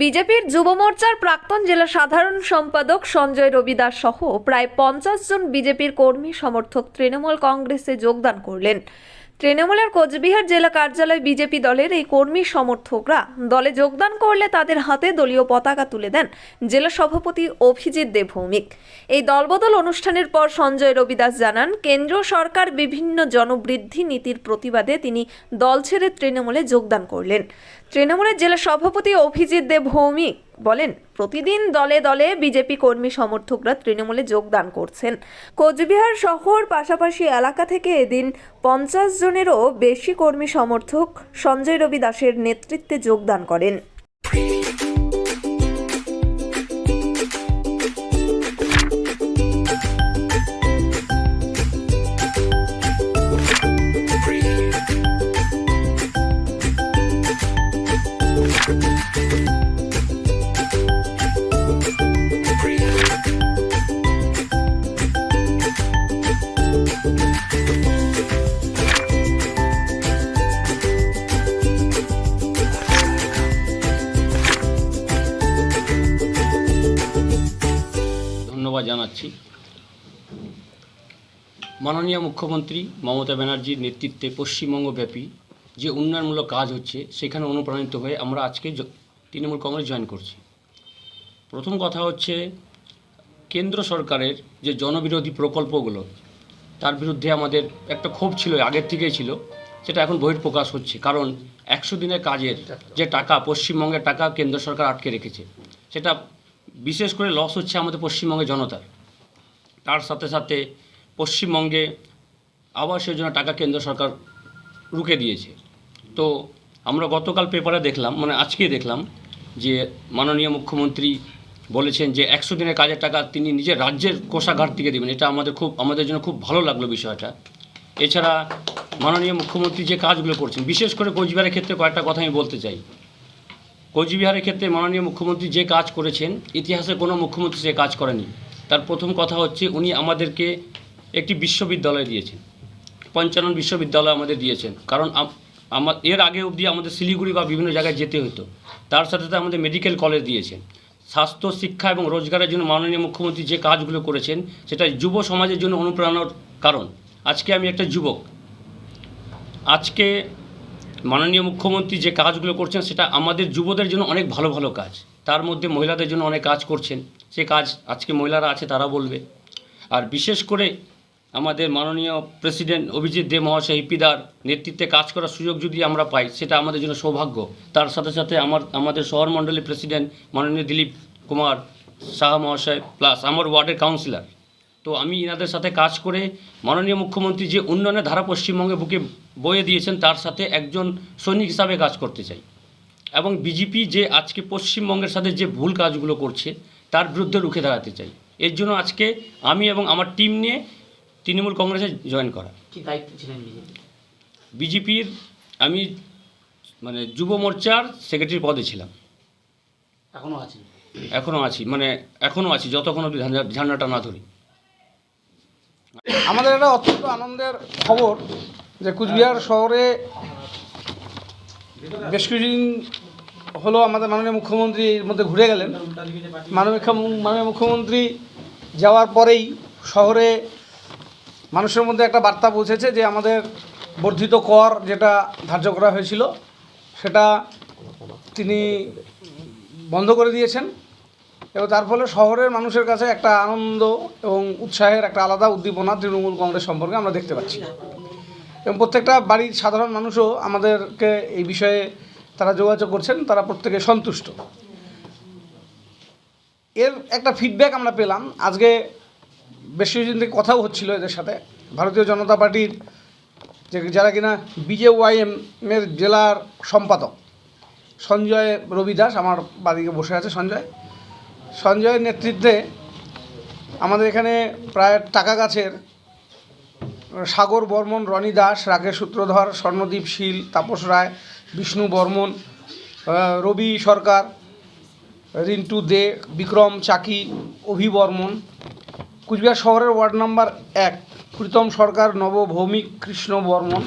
বিজেপির যুব মোর্চার প্রাক্তন জেলা সাধারণ সম্পাদক সঞ্জয় রবিদাস সহ প্রায় পঞ্চাশ জন বিজেপির কর্মী সমর্থক তৃণমূল কংগ্রেসে যোগদান করলেন। তৃণমূলের কোচবিহার জেলা কার্যালয় বিজেপি দলের এই কর্মী সমর্থকরা দলে যোগদান করলে তাদের হাতে দলীয় পতাকা তুলে দেন জেলা সভাপতি অভিজিৎ দেব ভৌমিক এই দলবদল অনুষ্ঠানের পর সঞ্জয় রবিদাস জানান, কেন্দ্র সরকার বিভিন্ন জনবৃদ্ধি নীতির প্রতিবাদে তিনি দল ছেড়ে তৃণমূলে যোগদান করলেন। তৃণমূলের জেলা সভাপতি অভিজিৎ দেব ভৌমিক বলেন, প্রতিদিন দলে দলে বিজেপি কর্মী সমর্থকরা তৃণমূলে যোগদান করছেন। কোচবিহার শহর পাশাপাশি এলাকা থেকে এদিন পঞ্চাশ জনেরও বেশি কর্মী সমর্থক সঞ্জয় রবি দাসের নেতৃত্বে যোগদান করেন। জানাচ্ছি। মাননীয় মুখ্যমন্ত্রী মমতা ব্যানার্জির নেতৃত্বে পশ্চিমবঙ্গব্যাপী যে উন্নয়নমূলক কাজ হচ্ছে, সেখানে অনুপ্রাণিত হয়ে আমরা আজকে তৃণমূল কংগ্রেস জয়েন করছি। প্রথম কথা হচ্ছে, কেন্দ্র সরকারের যে জনবিরোধী প্রকল্পগুলো, তার বিরুদ্ধে আমাদের একটা ক্ষোভ ছিল, আগের থেকেই ছিল, সেটা এখন বহিঃপ্রকাশ হচ্ছে। কারণ একশো দিনের কাজের যে টাকা, পশ্চিমবঙ্গের টাকা কেন্দ্র সরকার আটকে রেখেছে, সেটা বিশেষ করে লস হচ্ছে আমাদের পশ্চিমবঙ্গের জনতার তার সাথে সাথে পশ্চিমবঙ্গে আবাস যোজনা টাকা কেন্দ্র সরকার রুখে দিয়েছে। তো আমরা গতকাল পেপারে দেখলাম মানে আজকেই দেখলাম যে মাননীয় মুখ্যমন্ত্রী বলেছেন যে একশো দিনের কাজের টাকা তিনি নিজের রাজ্যের কোষাঘাট থেকে দেবেন। এটা আমাদের খুব, আমাদের জন্য খুব ভালো লাগল বিষয়টা। এছাড়া মাননীয় মুখ্যমন্ত্রী যে কাজগুলো করছেন, বিশেষ করে কোচবিহারের ক্ষেত্রে কয়েকটা কথা আমি বলতে চাই। কোচবিহারের ক্ষেত্রে মাননীয় মুখ্যমন্ত্রী যে কাজ করেছেন ইতিহাসে কোনো মুখ্যমন্ত্রী সে কাজ করেনি। তার প্রথম কথা হচ্ছে, উনি আমাদেরকে একটি বিশ্ববিদ্যালয় দিয়েছেন। পঞ্চানন বিশ্ববিদ্যালয় আমাদের দিয়েছেন। কারণ আমার এর আগে অবধি আমাদের শিলিগুড়ি বা বিভিন্ন জায়গায় যেতে হতো। তার সাথে সাথে আমাদের মেডিকেল কলেজ দিয়েছেন। স্বাস্থ্য, শিক্ষা এবং রোজগারের জন্য মাননীয় মুখ্যমন্ত্রী যে কাজগুলো করেছেন, সেটা যুব সমাজের জন্য অনুপ্রেরণার কারণ। আজকে আমি একটা যুবক। আজকে মাননীয় মুখ্যমন্ত্রী যে কাজগুলো করছেন, সেটা আমাদের যুবদের জন্য অনেক ভালো ভালো কাজ। তার মধ্যে মহিলাদের জন্য অনেক কাজ করছেন। সে কাজ আজকে মহিলারা আছে, তারা বলবে। আর বিশেষ করে আমাদের মাননীয় প্রেসিডেন্ট অভিজিৎ দে মহাশয় হিপিদার নেতৃত্বে কাজ করার সুযোগ যদি আমরা পাই, সেটা আমাদের জন্য সৌভাগ্য। তার সাথে সাথে আমার, আমাদের শহর মণ্ডলের প্রেসিডেন্ট মাননীয় দিলীপ কুমার শাহ মহাশয়, প্লাস আমার ওয়ার্ডের কাউন্সিলর। তো আমি এনাদের সাথে কাজ করে মাননীয় মুখ্যমন্ত্রী যে উন্নয়নের ধারা পশ্চিমবঙ্গে বুকে বয়ে দিয়েছেন তার সাথে একজন সৈনিক হিসাবে কাজ করতে চাই। এবং বিজেপি যে আজকে পশ্চিমবঙ্গের সাথে যে ভুল কাজগুলো করছে তার বিরুদ্ধে রুখে দাঁড়াতে চাই। এর জন্য আজকে আমি এবং আমার টিম নিয়ে তৃণমূল কংগ্রেসে জয়েন করা। কি দায়িত্ব ছিলেন বিজেপি? বিজেপির আমি মানে যুব মোর্চার সেক্রেটারি পদে ছিলাম। এখনও আছি এখনও আছি মানে এখনও আছি যতক্ষণ অব্দি ঝান্ডা- ঝান্ডাটা না ধরি। আমাদের একটা অত্যন্ত আনন্দের খবর যে কুচবিহার শহরে বেশ কিছুদিন হলো আমাদের মাননীয় মুখ্যমন্ত্রী এর মধ্যে ঘুরে গেলেন। মাননীয় মাননীয় মুখ্যমন্ত্রী যাওয়ার পরেই শহরে মানুষের মধ্যে একটা বার্তা পৌঁছেছে যে আমাদের বর্ধিত কর যেটা ধার্য করা হয়েছিল, সেটা তিনি বন্ধ করে দিয়েছেন। এবং তার ফলে শহরের মানুষের কাছে একটা আনন্দ এবং উৎসাহের একটা আলাদা উদ্দীপনা তৃণমূল কংগ্রেস সম্পর্কে আমরা দেখতে পাচ্ছি। এবং প্রত্যেকটা বাড়ির সাধারণ মানুষও আমাদেরকে এই বিষয়ে তারা যোগাযোগ করছেন, তারা প্রত্যেকে সন্তুষ্ট। এর একটা ফিডব্যাক আমরা পেলাম। আজকে বেশ কিছুদিন থেকে কথাও হচ্ছিল এদের সাথে। ভারতীয় জনতা পার্টির যে যারা কিনা বিজেওয়াইএম এর জেলার সম্পাদক সঞ্জয় রবি দাস আমার বাদিকে বসে আছে সঞ্জয় সঞ্জয়ের নেতৃত্বে আমাদের এখানে প্রায় টাকা গাছের, সাগর বর্মন, রনি দাস, রাকেশ সূত্রধর, স্বর্ণদীপ শীল, তাপস রায়, বিষ্ণু বর্মন রবি সরকার, রিন্টু দে, বিক্রম চাকি, অভি বর্মন। কুচবিহার শহরের ওয়ার্ড নাম্বার এক, প্রীতম সরকার নব ভৌমিক কৃষ্ণ বর্মন।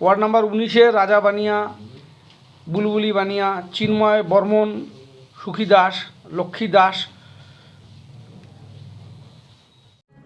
ওয়ার্ড নাম্বার উনিশে, রাজা বানিয়া, বুলবুলি বানিয়া, চিন্ময় বর্মন, সুখী দাস। লক্ষ্মী দাস